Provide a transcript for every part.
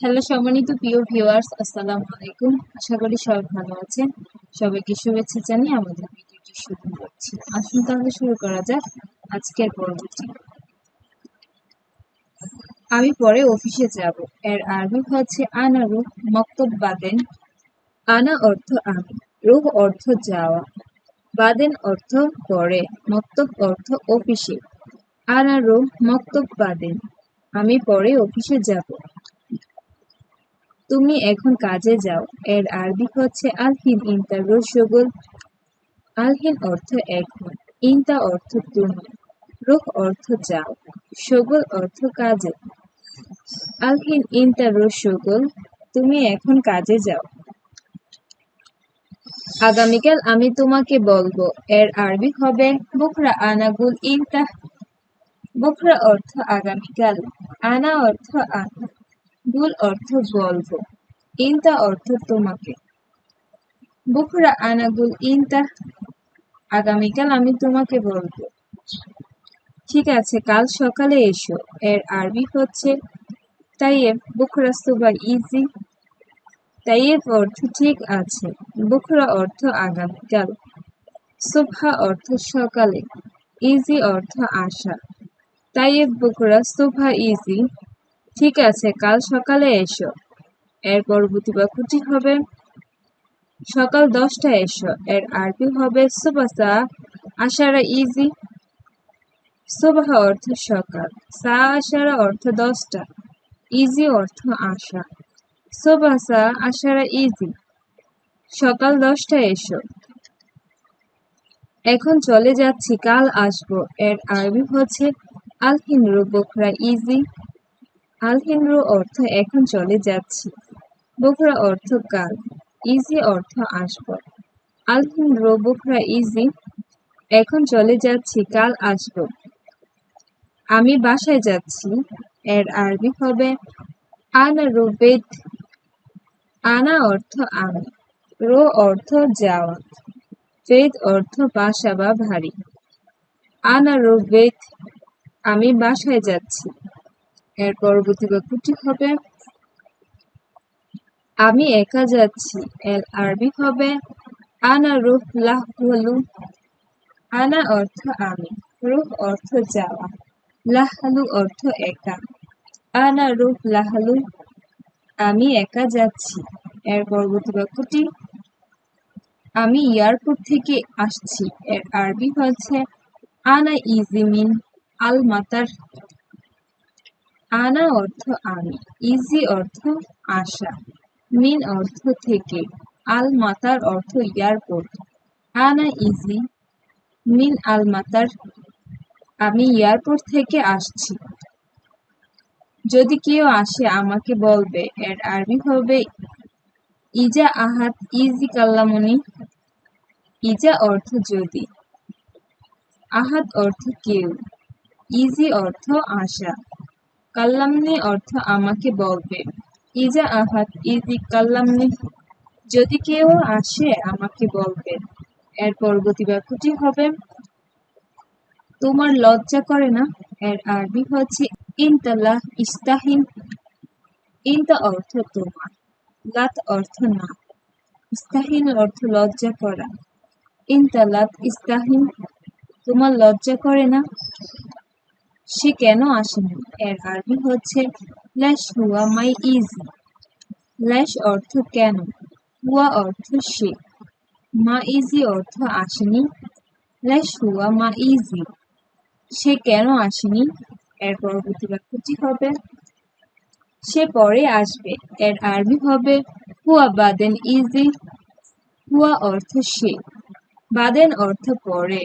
Hello সম্মানিত প্রিয় viewers, আসসালামু আলাইকুম। আশা করি সবাই ভালো আছেন। সবাইকে শুভেচ্ছা জানিয়ে আমাদের ভিডিওটি শুরু করছি। আসুন তাহলে শুরু করা যাক আজকের পর্বটি। আমি পরে অফিসে যাব। এর আরবি হচ্ছে আনা রুহ, মক্তব বাদেন। আনা অর্থ আমি, রুহ অর্থ যাওয়া। বাদেন অর্থ পরে, মক্তব অর্থ অফিসে। আনা রুহ, মক্তব বাদেন। আমি পরে অফিসে যাব। তুমি এখন কাজে যাও। এর আরবি হচ্ছে আলহিন, ইনতা রসগোল আলহিন অর্থ এখন ইনতা অর্থ তুমি রুখ অর্থ যাও, সগোল অর্থ কাজে। আলহিন, ইনতা রসগোল তুমি এখন কাজে যাও। আগামীকাল আমি তোমাকে বলব, এর আরবি হবে বুকরা আনাগুল ইনতা। বুকরা অর্থ আগামীকাল, আনা অর্থ আনা। গুল অর্থ বলব। ইনতা অর্থ তোমাকে। বুকরা আনাগুল ইনতা, আগামীকাল আমি তোমাকে বলব। ঠিক আছে, কাল সকালে এসো। এর আরবি হচ্ছে, তাইয়েব বুকরা সুবা ইজি। তাইয়েব অর্থ ঠিক আছে বুকরা অর্থ আগামীকাল। সুবহা অর্থ সকালে, ইজি অর্থ আশা। তাইয়েব বুকরা সুবহা ইজি। ঠিক আছে, কাল সকালে এসো। এর পরবর্তী বাক্যটি হবে সকাল দশটা এসো। এর আরবি হবে সুবাসা, আশারা ইজি সুবাহ অর্থ সকাল, সা আশারা অর্থ দশটা ইজি অর্থ আশা। সুবাসা, আশারা ইজি সকাল দশটা এসো। এখন চলে যাচ্ছি, কাল আসব। এর আরবি হচ্ছে আলহিনরু বকরা ইজি আলহিনরু অর্থ এখন চলে যাচ্ছি। বকরা অর্থ কাল, ইজি অর্থ আসব। আলহিনরু বকরা ইজি, এখন চলে যাচ্ছি, কাল আসব। আমি বাসায় যাচ্ছি, এর আরবি হবে, আনা রুবেদ, আনা অর্থ আমি, রো অর্থ যাওয়া বেদ অর্থ বাসা বা ভারী। আনা রুবেদ, আমি বাসায় যাচ্ছি। এর পরবর্তী বাক্যটি হবে আমি একা যাচ্ছি, এর আরবি হবে আনা রুহ লাহলু। আনা অর্থ আমি, রুহ অর্থ যাওয়া, লাহালু অর্থ একা। আনা রুহ লাহালু, আমি একা যাচ্ছি। এর পরবর্তী বাক্যটি আমি এয়ারপোর্ট থেকে আসছি, এর আরবি হচ্ছে আনা ইজিমিন আল মাতার আনা অর্থ আমি ইজি অর্থ আশা মিন অর্থ থেকে আল মাতার অর্থ এয়ারপোর্ট। আনা ইজি মিন আল মাতার আমি এয়ারপোর্ট থেকে আসছি। যদি কেউ আসে, আমাকে বলবে, এর আরবি হবে, ইজা আহাত ইজি কাল্লামনি। ইজা অর্থ যদি আহাত অর্থ কেউ ইজি অর্থ আশা কাল্লামনি অর্থ আমাকে বলবে। ইজা আহাত ইজি কাল্লামনি। যদি কেউ আসে, আমাকে বলবে। এর পরবর্তী বাক্যটি হবে, তোমার লজ্জা করে না? এর আরবি হচ্ছে ইনতাল্লাহ ইস্তাহিন। ইনতা অর্থ তোমার, লাত অর্থ না। ইস্তাহিন অর্থ লজ্জা করা। ইনতালাত ইস্তাহিন, তোমার লজ্জা করে না? সে কেন আসেনি? এর আরবি হচ্ছে, ল্যাশ হুয়া মাই ইজি। ল্যাশ অর্থ কেন? হুয়া অর্থ সে। মা ইজি অর্থ আসেনি? ল্যাশ হুয়া মা ইজি। সে কেন আসেনি? এর পরবর্তী বাক্যটি হবে, সে পরে আসবে। এর আরবি হবে, হুয়া বাদেন ইজি। হুয়া অর্থ সে। বাদেন অর্থ পরে।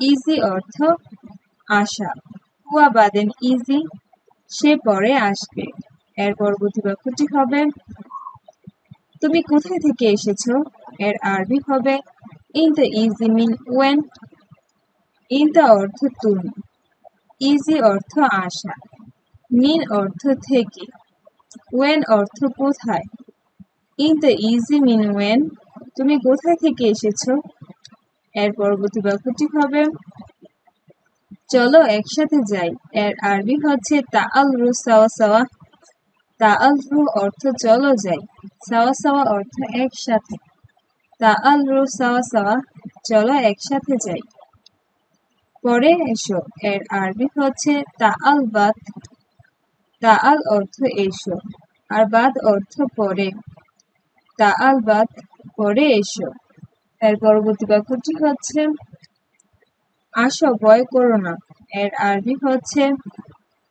ইজি অর্থ আশা। হুয়া বাদেন ইজি সে পরে আসবে। এর পরবর্তী বাক্যটি হবে, তুমি কোথায় থেকে এসেছ? এর আরবি হবে ইন দ্য ইজি মিন ওয়েন ইন দ্য অর্থ তুমি। ইজি অর্থ আশা মিন অর্থ থেকে। ওয়েন অর্থ কোথায়? ইন দ্য ইজি মিন ওয়েন তুমি কোথায় থেকে এসেছ? এর পরবর্তী বাক্যটি হবে চলো একসাথে যাই। এর আরবি হচ্ছে তা আল রু সাওয়া সাওয়া। তাআলহু অর্থ চলো যাই। সাওয়া সাওয়া অর্থ একসাথে। তাআলরু সাওয়া সাওয়া। চলো একসাথে যাই। পরে এসো। এর আরবি হচ্ছে তাআল বাদ তাআল অর্থ এসো। আর বাদ অর্থ পরে। তাআল বাদ পরে এসো। এর পরবর্তী বাক্যটি হচ্ছে আসো, ভয় করো না। এর আরবি হচ্ছে,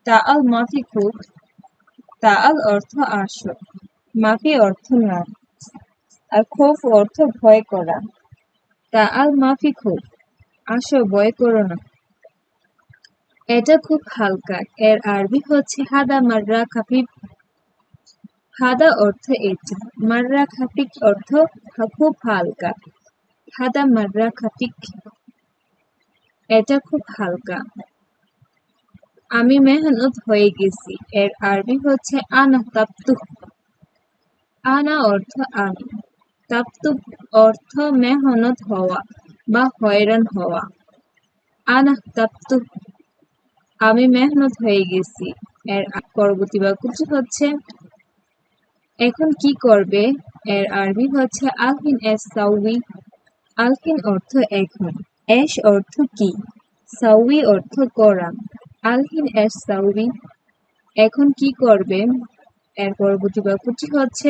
তাআল মাফি খুব, তাআল অর্থ আসো। মাফি অর্থ না। আর খোফ অর্থ ভয় করা। তাআল মাফি খুব, আসো, ভয় করো না। এটা খুব হালকা। এর আরবি হচ্ছে, হাদা মাররা খাফিফ হাদা অর্থ এটা মাররা খাফিক অর্থ খুব হালকা। হাদা মাররা খাফিক। এটা খুব হালকা। আমি মেহনত হয়ে গেছি। এর আরবি হচ্ছে আনা তাপ্তু। আনা অর্থ আমি। তাপ্তু অর্থ মেহনত হওয়া বা হয়রান হওয়া। আনা তাপ্তু। আমি মেহনত হয়ে গেছি। এর পরবর্তী বাক্যটি হচ্ছে, এখন কি করবে? এর আরবি হচ্ছে আলহিন এস সাউই আলহিন অর্থ এখন। এস অর্থ কি? সাউই অর্থ করা। আলহিন এস সাউই এখন কি করবে? এর পরবর্তী বাক্যটি হচ্ছে,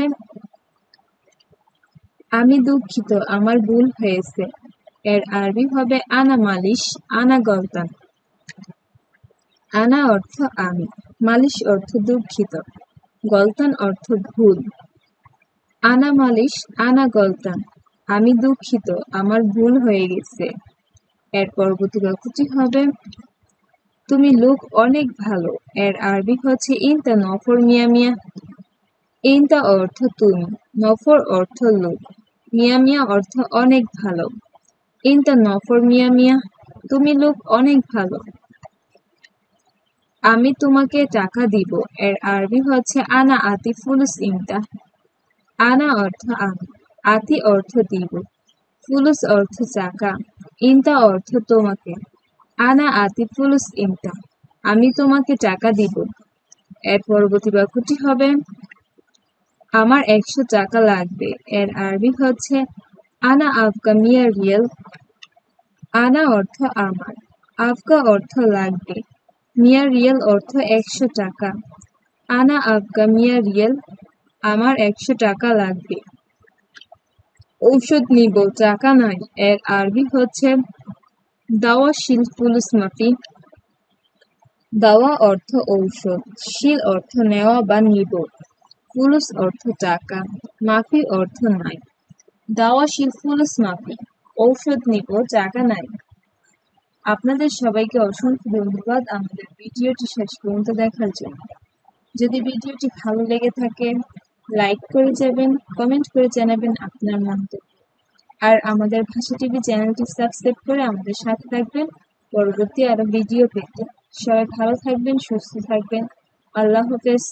আমি দুঃখিত, আমার ভুল হয়েছে। এর আরবি হবে, আনা মালিশ, আনা গলতান আনা অর্থ আমি, মালিশ অর্থ দুঃখিত গলতান অর্থ ভুল। আনা মালিশ, আনা গলতান আমি দুঃখিত, আমার ভুল হয়ে গেছে। এর পরবর্তী বাক্যটি হবে, তুমি লোক অনেক ভালো। এর আরবি হচ্ছে ইনতা নফর মিয়া মিয়া। ইনতা অর্থ তুমি, নফর অর্থ লোক। মিয়া মিয়া অর্থ অনেক ভালো। ইনতা নফর মিয়া মিয়া, তুমি লোক অনেক ভালো। আমি তোমাকে টাকা দিব। এর আরবি হচ্ছে আনা আতি ফুলুস ইনতা। আনা অর্থ আমি, আতি অর্থ দিব। ফুলুস অর্থ টাকা ইনতা অর্থ তোমাকে। আনা আতি ফুলুস ইনতা, আমি তোমাকে টাকা দিব। এর পরবর্তী বাক্যটি হবে, আমার একশো টাকা লাগবে। এর আরবি হচ্ছে, আনা আফগা মিয়া রিয়েল, আনা অর্থ আমার। আফগা অর্থ লাগবে, মিয়া রিয়েল অর্থ একশো টাকা। আনা আফগা মিয়া রিয়েল, আমার একশো টাকা লাগবে। ঔষধ নিব, টাকা নাই। এর আরবি হচ্ছে, দাওয়া শিল পুলুস মাফি। দাওয়া অর্থ ঔষধ, শিল অর্থ নেওয়া বা নিব। ফুলুস অর্থ টাকা, মাফি অর্থ নাই। দাওয়া শিল ফুলুস মাফি, ঔষধ নিব, টাকা নাই। আপনাদের সবাইকে অসংখ্য ধন্যবাদ আমাদের ভিডিওটি শেষ পর্যন্ত দেখার জন্য। যদি ভিডিওটি ভালো লেগে থাকে লাইক করে যাবেন কমেন্ট করে জানাবেন আপনার মন্তব্য। আর আমাদের ভাষা টিভি চ্যানেলটি সাবস্ক্রাইব করে আমাদের সাথে থাকবেন। পরবর্তী আরও ভিডিও পেতে। সবাই ভালো থাকবেন, সুস্থ থাকবেন। আল্লাহ হাফেজ।